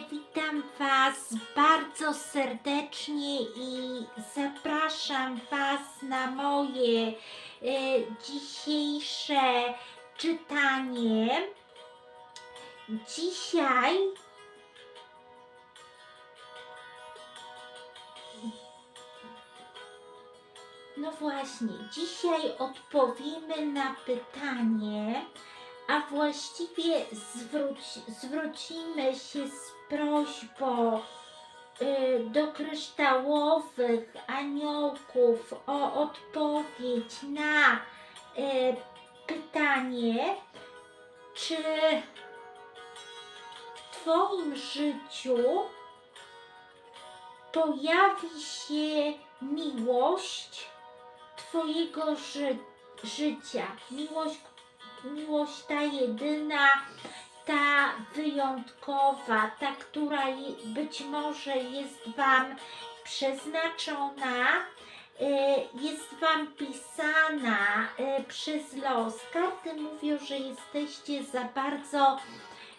Witam Was bardzo serdecznie i zapraszam Was na moje e, dzisiejsze czytanie. Dzisiaj No właśnie, dzisiaj odpowiemy na pytanie, a właściwie zwróć, zwrócimy się z prośbą y, do kryształowych aniołków o odpowiedź na y, pytanie, czy w Twoim życiu pojawi się miłość Twojego ży- życia. Miłość, miłość ta jedyna, ta wyjątkowa, ta, która być może jest Wam przeznaczona, e, jest Wam pisana e, przez los. Karty mówią, że jesteście za bardzo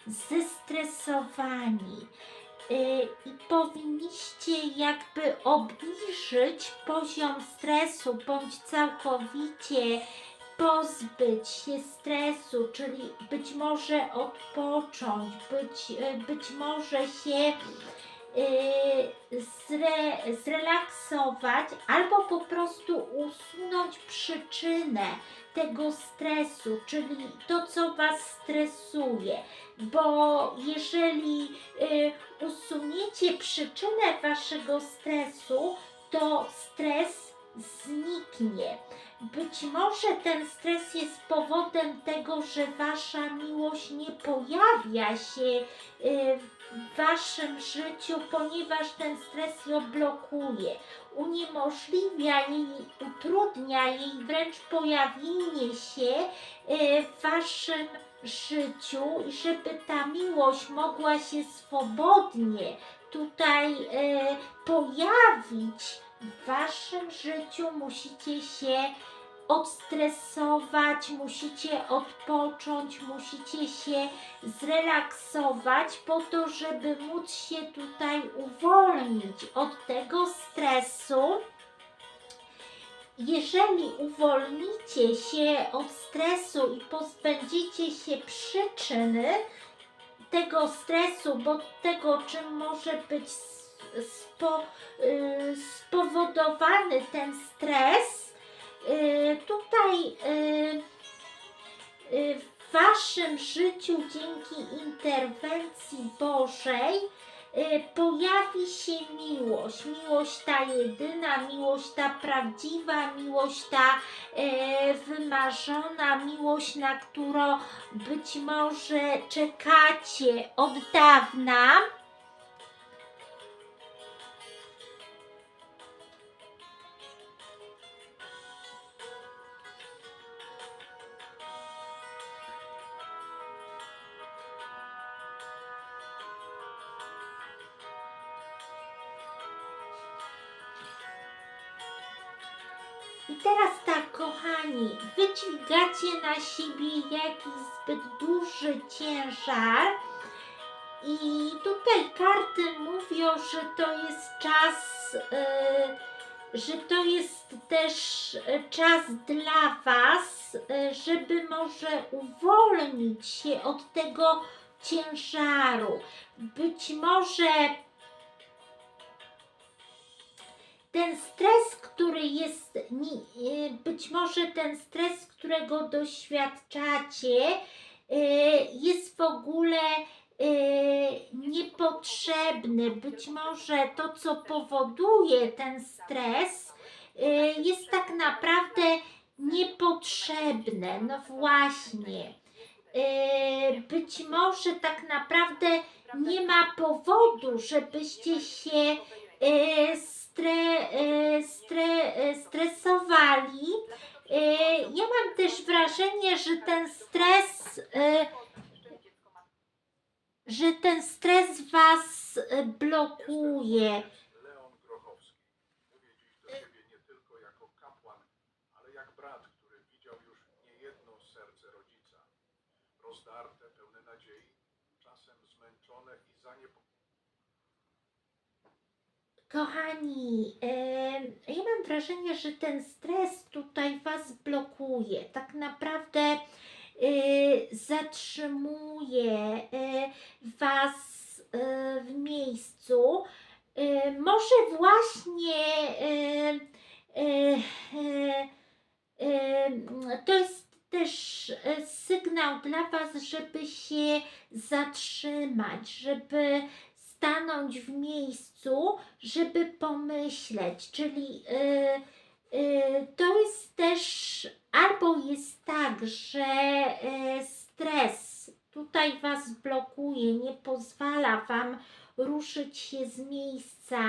zestresowani y, i powinniście jakby obniżyć poziom stresu bądź całkowicie pozbyć się stresu, czyli być może odpocząć, być, y, być może się y, zre, zrelaksować albo po prostu usunąć przyczynę tego stresu, czyli to, co Was stresuje. Bo jeżeli y, usuniecie przyczynę Waszego stresu, to stres zniknie. Być może ten stres jest powodem tego, że Wasza miłość nie pojawia się y, w Waszym życiu, ponieważ ten stres ją blokuje uniemożliwia jej, utrudnia jej wręcz pojawienie się e, w waszym życiu żeby ta miłość mogła się swobodnie tutaj e, pojawić w waszym życiu, musicie się odstresować, musicie odpocząć, musicie się zrelaksować po to, żeby móc się tutaj uwolnić od tego stresu. Jeżeli uwolnicie się od stresu i pozbędziecie się przyczyny tego stresu, bo tego, czym może być spo, y, spowodowany ten stres, y, tutaj y, y, w Waszym życiu dzięki interwencji Bożej y, pojawi się miłość. Miłość ta jedyna, miłość ta prawdziwa, miłość ta e, wymarzona, miłość, na którą być może czekacie od dawna. Kochani, wydźwigacie na siebie jakiś zbyt duży ciężar. I tutaj karty mówią, że to jest czas, y, że to jest też czas dla Was, y, żeby może uwolnić się od tego ciężaru. Być może ten stres, który jest, y, być może ten stres, którego doświadczacie, y, jest w ogóle y, niepotrzebny. Być może to, co powoduje ten stres, jest tak naprawdę niepotrzebne. No właśnie. Być może tak naprawdę nie ma powodu, żebyście się e, stre, e, stre, e, stresowali. E, Ja mam też wrażenie, że ten stres, że ten stres was blokuje. Kochani, ja mam wrażenie, że ten stres tutaj Was blokuje. Tak naprawdę y, zatrzymuje y, Was y, w miejscu. Może właśnie to jest też sygnał dla Was, żeby się zatrzymać, żeby stanąć w miejscu, żeby pomyśleć, czyli y, y, to jest też albo jest tak, że y, stres tutaj Was blokuje, nie pozwala Wam ruszyć się z miejsca,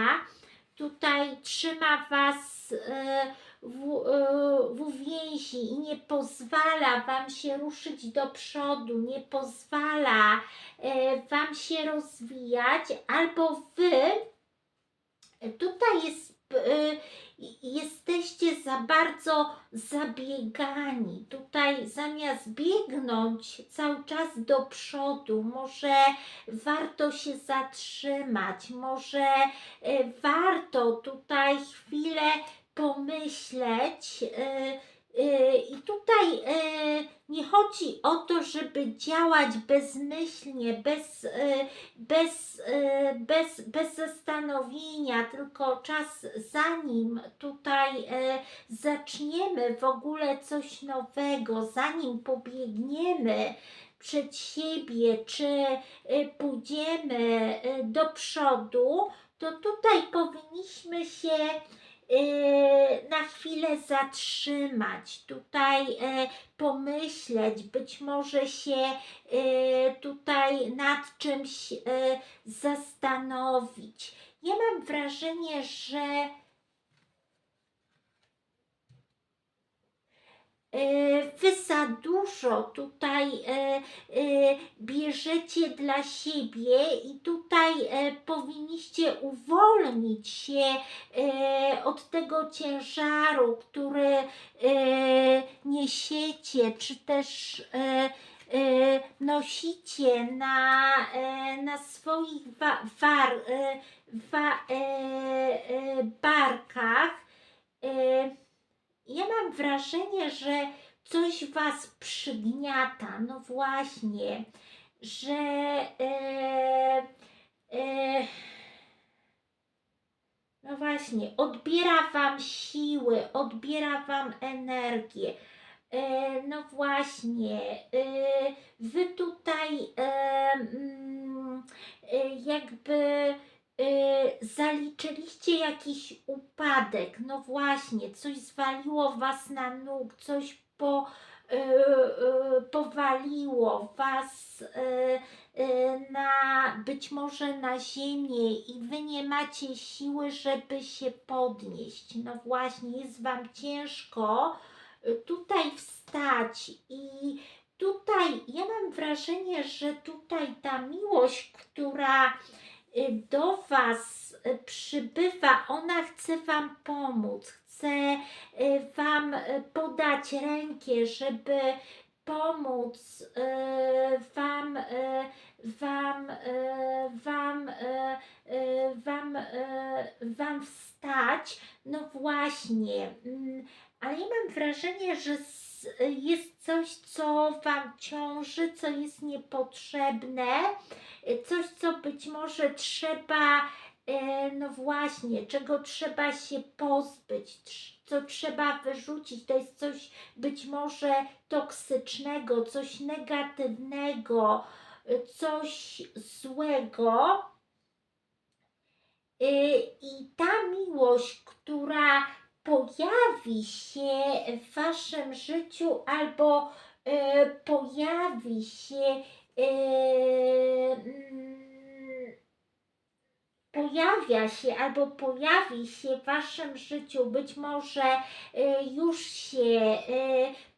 tutaj trzyma Was y, w, y, w uwięzi i nie pozwala Wam się ruszyć do przodu, nie pozwala e, Wam się rozwijać, albo Wy tutaj jest, e, jesteście za bardzo zabiegani. Tutaj zamiast biegnąć cały czas do przodu, może warto się zatrzymać, może e, warto tutaj chwilę pomyśleć. e, e, I tutaj e, nie chodzi o to, żeby działać bezmyślnie, bez, bez, bez, bez zastanowienia, tylko czas zanim tutaj zaczniemy w ogóle coś nowego, zanim pobiegniemy przed siebie, czy pójdziemy do przodu, to tutaj powinniśmy się na chwilę zatrzymać, tutaj e, pomyśleć, być może się e, tutaj nad czymś e, zastanowić. Ja mam wrażenie, że Wy za dużo tutaj e, e, bierzecie dla siebie i tutaj e, powinniście uwolnić się e, od tego ciężaru, który e, niesiecie, czy też e, e, nosicie na, e, na swoich wa, war, e, wa, e, e, barkach. Ja mam wrażenie, że coś Was przygniata. No właśnie, że e, e, no właśnie, odbiera Wam siły, odbiera Wam energię. E, no właśnie, e, Wy tutaj e, mm, e, jakby zaliczyliście jakiś upadek, no właśnie, coś zwaliło Was na nóg, coś po, e, e, powaliło Was na być może na ziemię i Wy nie macie siły, żeby się podnieść. No właśnie, jest Wam ciężko tutaj wstać i tutaj ja mam wrażenie, że tutaj ta miłość, która y, do Was y, przybywa, ona chce Wam pomóc, chce y, Wam y, podać rękę, żeby pomóc y, Wam, y, Wam, y, Wam, y, y, Wam, y, Wam wstać. No właśnie, mm, ale ja mam wrażenie, że jest coś, co Wam ciąży, co jest niepotrzebne coś, co być może trzeba, e, no właśnie, czego trzeba się pozbyć, co trzeba wyrzucić. To jest coś być może toksycznego, coś negatywnego, coś złego. E, I ta miłość, która pojawi się w Waszym życiu albo e, pojawi się Yy, mm, pojawia się albo pojawi się w Waszym życiu, być może yy, już się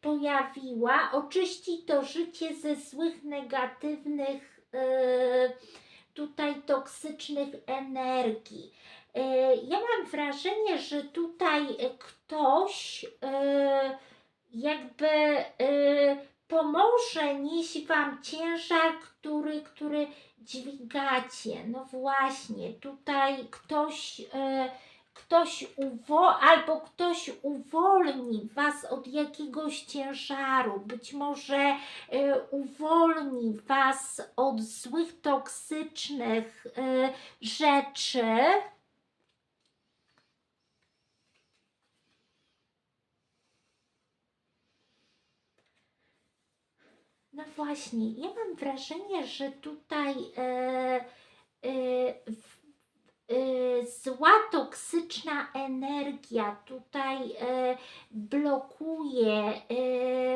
pojawiła, oczyści to życie ze złych, negatywnych, tutaj toksycznych energii. Yy, Ja mam wrażenie, że tutaj ktoś yy, jakby yy, pomoże nieść Wam ciężar, który, który dźwigacie. No właśnie, tutaj ktoś, e, ktoś uwo- albo ktoś uwolni Was od jakiegoś ciężaru, być może e, uwolni Was od złych, toksycznych e, rzeczy. No właśnie, ja mam wrażenie, że tutaj e, e, e, zła, toksyczna energia tutaj e, blokuje e,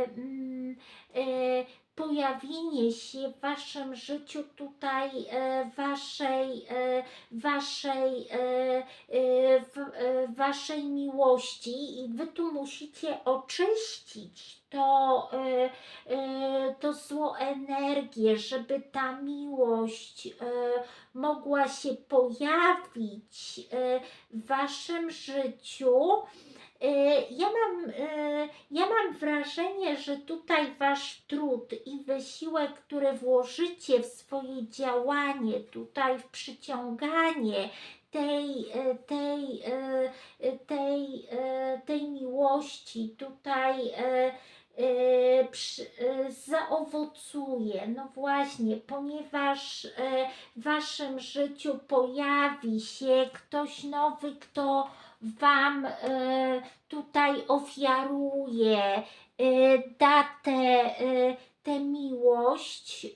mm, e, pojawienie się w Waszym życiu tutaj e, Waszej, e, Waszej, e, Waszej miłości i Wy tu musicie oczyścić to, to zło energię, żeby ta miłość mogła się pojawić w Waszym życiu. E, Ja mam, e, ja mam wrażenie, że tutaj Wasz trud i wysiłek, który włożycie w swoje działanie, tutaj w przyciąganie tej, e, tej, tej, tej miłości, tutaj e, przy, e, zaowocuje. No właśnie, ponieważ e, w Waszym życiu pojawi się ktoś nowy, kto Wam tutaj ofiaruje, da tę miłość.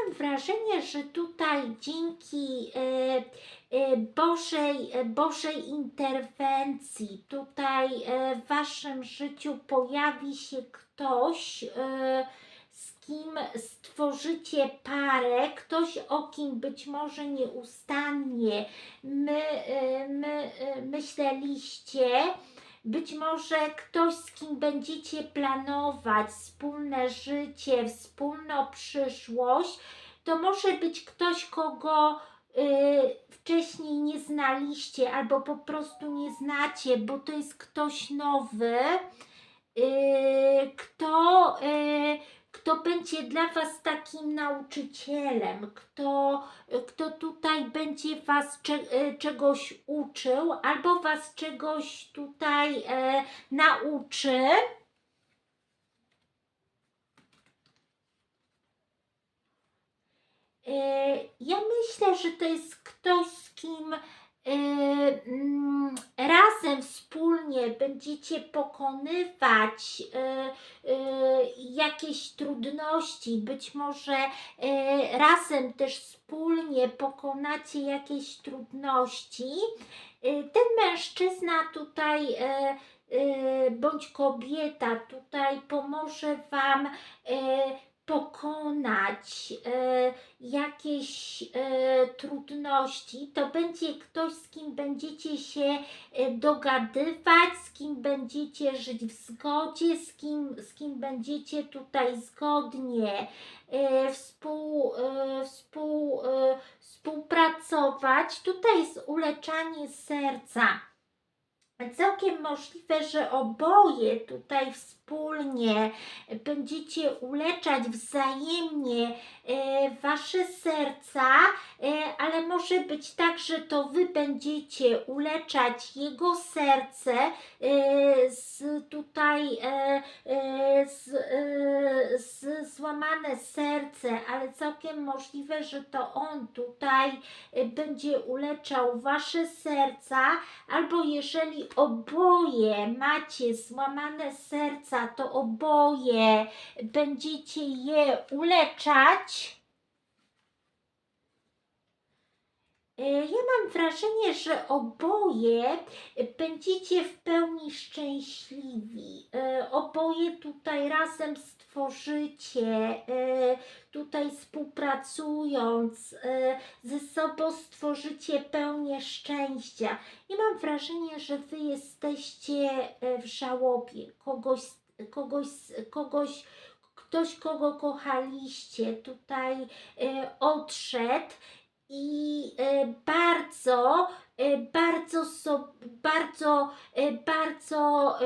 Ja mam wrażenie, że tutaj dzięki e, e, Bożej, e, Bożej interwencji, tutaj w Waszym życiu pojawi się ktoś, z kim stworzycie parę, ktoś o kim być może nieustannie my, my, myśleliście, być może ktoś, z kim będziecie planować wspólne życie, wspólną przyszłość, to może być ktoś, kogo y, wcześniej nie znaliście albo po prostu nie znacie, bo to jest ktoś nowy, y, kto, y, kto będzie dla Was takim nauczycielem, kto, kto tutaj będzie Was cze, y, czegoś uczył albo Was czegoś tutaj e, nauczy. E, Ja myślę, że to jest ktoś, z kim e, razem wspólnie będziecie pokonywać e, e, jakieś trudności, być może e, razem też wspólnie pokonacie jakieś trudności. E, Ten mężczyzna tutaj e, e, bądź kobieta tutaj pomoże Wam e, pokonać e, jakieś e, trudności, to będzie ktoś, z kim będziecie się e, dogadywać, z kim będziecie żyć w zgodzie, z kim, z kim będziecie tutaj zgodnie e, współ, e, współ, e, współpracować. Tutaj jest uleczanie serca. Całkiem możliwe, że oboje tutaj wspólnie będziecie uleczać wzajemnie e, wasze serca, e, ale może być tak, że to wy będziecie uleczać jego serce e, z tutaj e, e, z, e, z złamane serce, ale całkiem możliwe, że to on tutaj e, będzie uleczał wasze serca, albo jeżeli oboje macie złamane serca, to oboje będziecie je uleczać. E, Ja mam wrażenie, że oboje będziecie w pełni szczęśliwi. E, Oboje tutaj razem stworzycie, e, tutaj współpracując, ze sobą stworzycie pełnię szczęścia. I mam wrażenie, że wy jesteście w żałobie kogoś, kogoś, kogoś, ktoś, kogo kochaliście, tutaj e, odszedł i e, bardzo, e, bardzo, bardzo, bardzo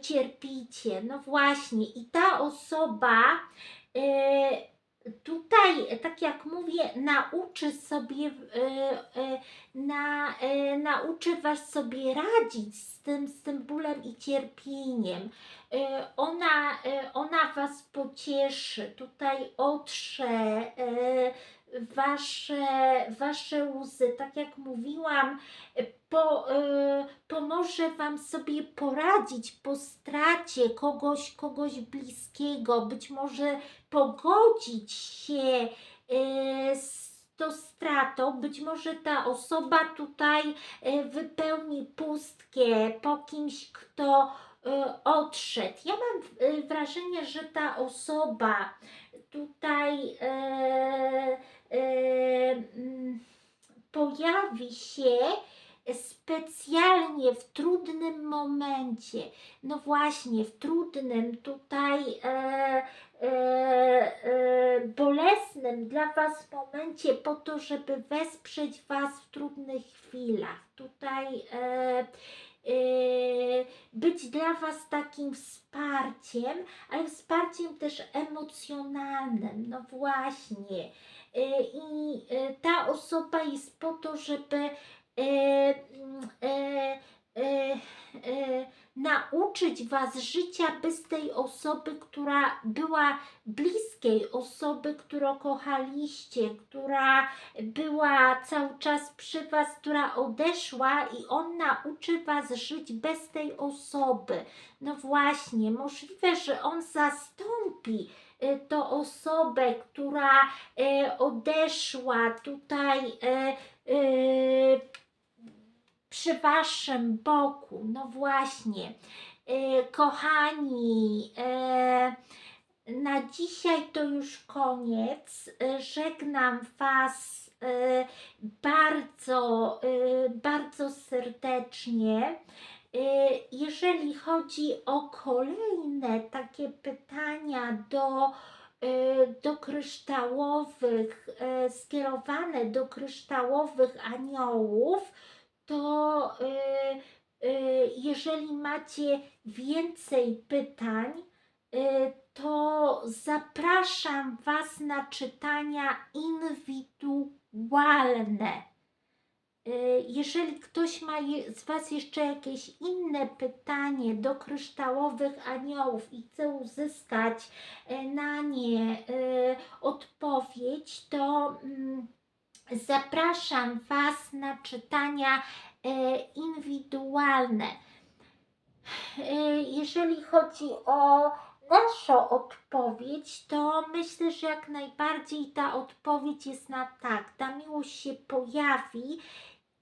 cierpicie. No właśnie, i ta osoba tutaj, tak jak mówię, nauczy sobie, e, e, na, e, nauczy Was sobie radzić z tym, z tym bólem i cierpieniem. Ona, ona Was pocieszy, tutaj otrze wasze, wasze łzy. Tak jak mówiłam, po, e, pomoże Wam sobie poradzić po stracie kogoś, kogoś bliskiego, być może pogodzić się e, z tą stratą, być może ta osoba tutaj e, wypełni pustkę po kimś, kto e, odszedł. Ja mam e, wrażenie, że ta osoba tutaj mm, pojawi się specjalnie w trudnym momencie. No właśnie, w trudnym tutaj e, e, e, bolesnym dla Was momencie po to, żeby wesprzeć Was w trudnych chwilach. Tutaj e, e, być dla Was takim wsparciem, ale wsparciem też emocjonalnym. No właśnie. E, I e, ta osoba jest po to, żeby e, mm, nauczyć Was życia bez tej osoby, która była bliskiej, osoby, którą kochaliście, która była cały czas przy Was, która odeszła i on nauczy Was żyć bez tej osoby. No właśnie, możliwe, że on zastąpi e, tą osobę, która e, odeszła tutaj e, przy Waszym boku. No właśnie, kochani, na dzisiaj to już koniec. Żegnam Was bardzo, bardzo serdecznie. E, Jeżeli chodzi o kolejne takie pytania do, e, do kryształowych, e, skierowane do kryształowych aniołów, to jeżeli macie więcej pytań, to zapraszam Was na czytania indywidualne. E, Jeżeli ktoś ma z Was jeszcze jakieś inne pytanie do kryształowych aniołów i chce uzyskać e, na nie e, odpowiedź, to mm, zapraszam Was na czytania indywidualne. Jeżeli chodzi o naszą odpowiedź, to myślę, że jak najbardziej ta odpowiedź jest na tak. Ta miłość się pojawi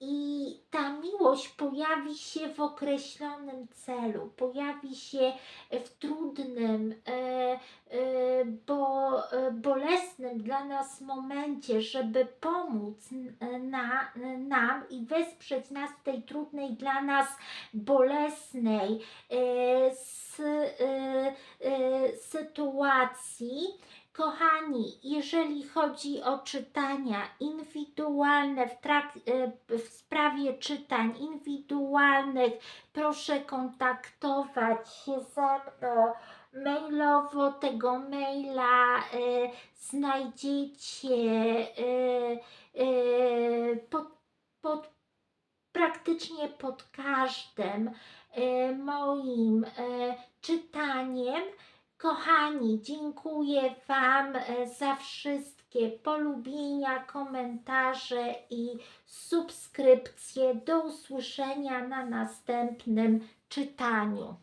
i ta miłość pojawi się w określonym celu, pojawi się w trudnym, e, e, bo, e, bolesnym dla nas momencie, żeby pomóc na, nam i wesprzeć nas w tej trudnej dla nas bolesnej sytuacji. Kochani, jeżeli chodzi o czytania indywidualne w, e, w sprawie czytań indywidualnych, proszę kontaktować się ze mną mailowo. Tego maila e, znajdziecie e, e, pod, pod, praktycznie pod każdym e, moim e, czytaniem. Kochani, dziękuję Wam e, za wszystkie polubienia, komentarze i subskrypcje. Do usłyszenia na następnym czytaniu.